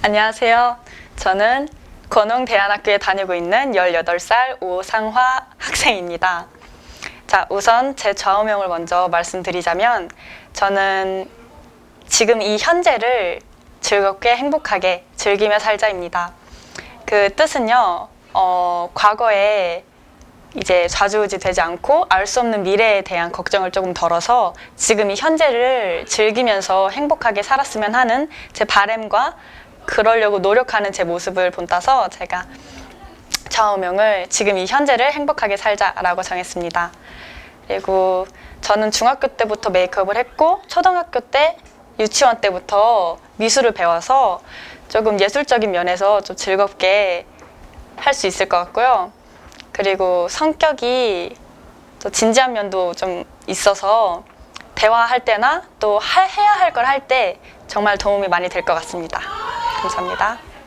안녕하세요. 저는 건웅대안학교에 다니고 있는 18살 오상화 학생입니다. 자, 우선 제 좌우명을 먼저 말씀드리자면 저는 지금 이 현재를 즐겁게 행복하게 즐기며 살자입니다. 그 뜻은요, 어, 과거에 이제 좌지우지 되지 않고 알 수 없는 미래에 대한 걱정을 조금 덜어서 지금 이 현재를 즐기면서 행복하게 살았으면 하는 제 바램과 그러려고 노력하는 제 모습을 본따서 제가 좌우명을 지금 이 현재를 행복하게 살자라고 정했습니다. 그리고 저는 중학교 때부터 메이크업을 했고 초등학교 때 유치원 때부터 미술을 배워서 조금 예술적인 면에서 좀 즐겁게 할 수 있을 것 같고요. 그리고 성격이 또 진지한 면도 좀 있어서 대화할 때나 또 할- 해야 할 걸 할 때 정말 도움이 많이 될 것 같습니다. 감사합니다.